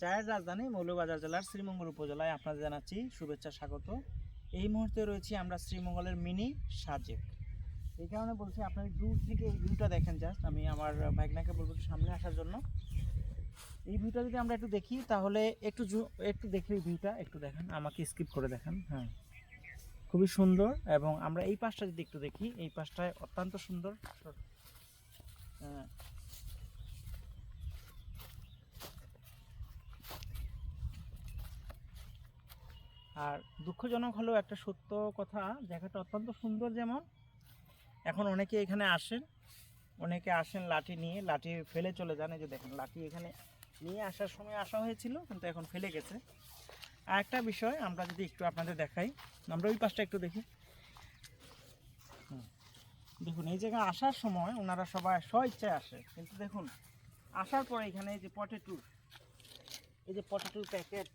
চায়ের রাজধানী মৌলবাজার জেলার শ্রীমঙ্গল উপজেলায় আপনাদের জানাচ্ছি শুভেচ্ছা, স্বাগত। এই মুহূর্তে রয়েছি আমরা শ্রীমঙ্গলের মিনি সাজেক। এই কারণে বলছি আপনার দূর থেকে এই ভিউটা দেখেন জাস্ট। আমি আমার ভাগনাকে বলব সামনে আসার জন্য। এই ভিউটা যদি আমরা একটু দেখি, তাহলে একটু একটু দেখি এই ভিউটা একটু দেখেন। আমাকে স্কিপ করে দেখান হ্যাঁ। খুবই সুন্দর এবং আমরা এই পাশটা যদি একটু দেখি, এই পাশটায় অত্যন্ত সুন্দর আর দুঃখজনক হলেও একটা সত্য কথা, জায়গাটা অত্যন্ত সুন্দর যেমন। এখন অনেকে এখানে আসেন, অনেকে আসেন লাঠি নিয়ে, লাঠি ফেলে চলে যান। যে দেখেন, লাঠি এখানে নিয়ে আসার সময় আসা হয়েছিল, কিন্তু এখন ফেলে গেছে। আর একটা বিষয়, আমরা যদি একটু আপনাদের দেখাই, আমরা ওই পাশটা একটু দেখি। দেখুন, এই জায়গায় আসার সময় ওনারা সবাই স্ব ইচ্ছায় আসে। কিন্তু দেখুন, আসার পরে এখানে এই যে পটেটুর এই যে পটেটুর প্যাকেট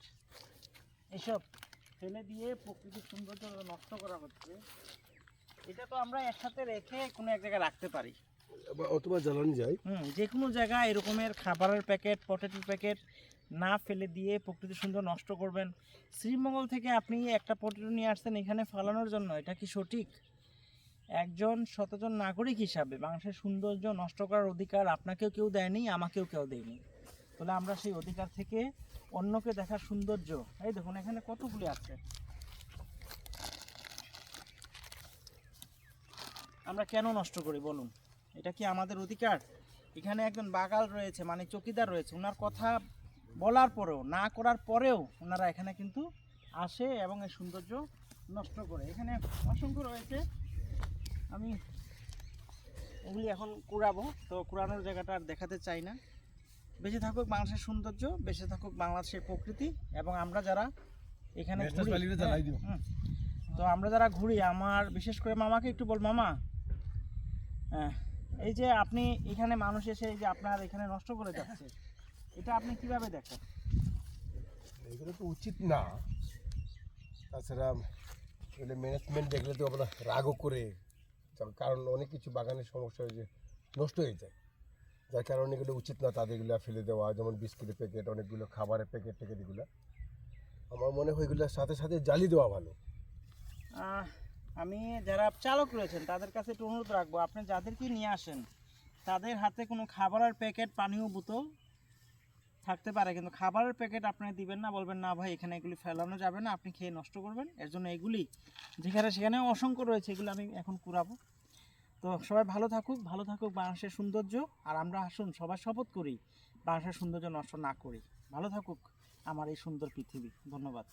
এসব ফেলে দিয়ে প্রকৃতির সৌন্দর্য নষ্ট করা হচ্ছে। এটা তো আমরা একসাথে রেখে কোনো এক জায়গায় রাখতে পারি। অথবা জ্বালানি যায় হুম যে কোনো জায়গায় এরকমের খাবারের প্যাকেট পটেটোর প্যাকেট না ফেলে দিয়ে প্রকৃতি সুন্দর নষ্ট করবেন। শ্রীমঙ্গল থেকে আপনি একটা পটেটো নিয়ে আসছেন এখানে ফালানোর জন্য এটা কি সঠিক? একজন সচেতন নাগরিক হিসাবে বাংলাদেশের সৌন্দর্য নষ্ট করার অধিকার আপনাকেও কেউ দেয়নি আমাকেও কেউ দেয়নি। তাহলে আমরা সেই অধিকার থেকে অন্যকে দেখার সৌন্দর্য। এই দেখুন, এখানে কতগুলি আছে। আমরা কেন নষ্ট করি, বলুন? এটা কি আমাদের অধিকার? এখানে একজন বাগাল রয়েছে মানে চকিদার রয়েছে। ওনার কথা বলার পরেও, না করার পরেও ওনারা এখানে কিন্তু আসে এবং এই সৌন্দর্য নষ্ট করে। এখানে অসংখ্য রয়েছে। আমি এগুলি এখন কুড়াবো, তো কুড়ানোর জায়গাটা আর দেখাতে চাই না। বেঁচে থাকুক বাংলাদেশের সৌন্দর্য বেঁচে থাকুক বাংলাদেশের প্রকৃতি এবং আমরা যারা এখানে। হুম, তো আমরা যারা ঘুরি আমার বিশেষ করে মামাকে একটু বল মামা। হ্যাঁ, এই যে আপনি এখানে মানুষ এসে এই যে আপনার এখানে নষ্ট করে যাচ্ছে এটা আপনি কীভাবে দেখেন? এগুলো তো উচিত না। তাছাড়া এগুলো ম্যানেজমেন্ট দেখলে তো আমরা রাগও করে কারণ অনেক কিছু বাগানের সমস্যা হয়ে যে নষ্ট হয়ে যায়। যার কারণে এগুলো উচিত না তাদের এগুলো ফেলে দেওয়া, যেমন বিস্কুটের প্যাকেট, অনেকগুলো খাবারের প্যাকেট ট্যাকেট এগুলো। আমার মনে হয় এগুলোর সাথে সাথে জালি দেওয়া ভালো। আমি যারা চালক রয়েছেন, তাদের কাছে একটু অনুরোধ রাখব, আপনি যাদেরকে নিয়ে আসেন, তাদের হাতে কোনো খাবারের প্যাকেট, পানীয় বোতল থাকতে পারে, কিন্তু খাবারের প্যাকেট আপনি দিবেন না, বলবেন, না ভাই, এখানে এগুলি ফেলানো যাবে না, আপনি খেয়ে নষ্ট করবেন। এর জন্য এগুলি যেখানে সেখানে অসংখ্য রয়েছে, এগুলো আমি এখন কুড়াবো। তো সবাই ভালো থাকুক ভালো থাকুক বাংলাদেশের সৌন্দর্য, আর আমরা আসুন সবাই শপথ করি, বাংলাদেশের সৌন্দর্য নষ্ট না করি। ভালো থাকুক আমার এই সুন্দর পৃথিবী। ধন্যবাদ।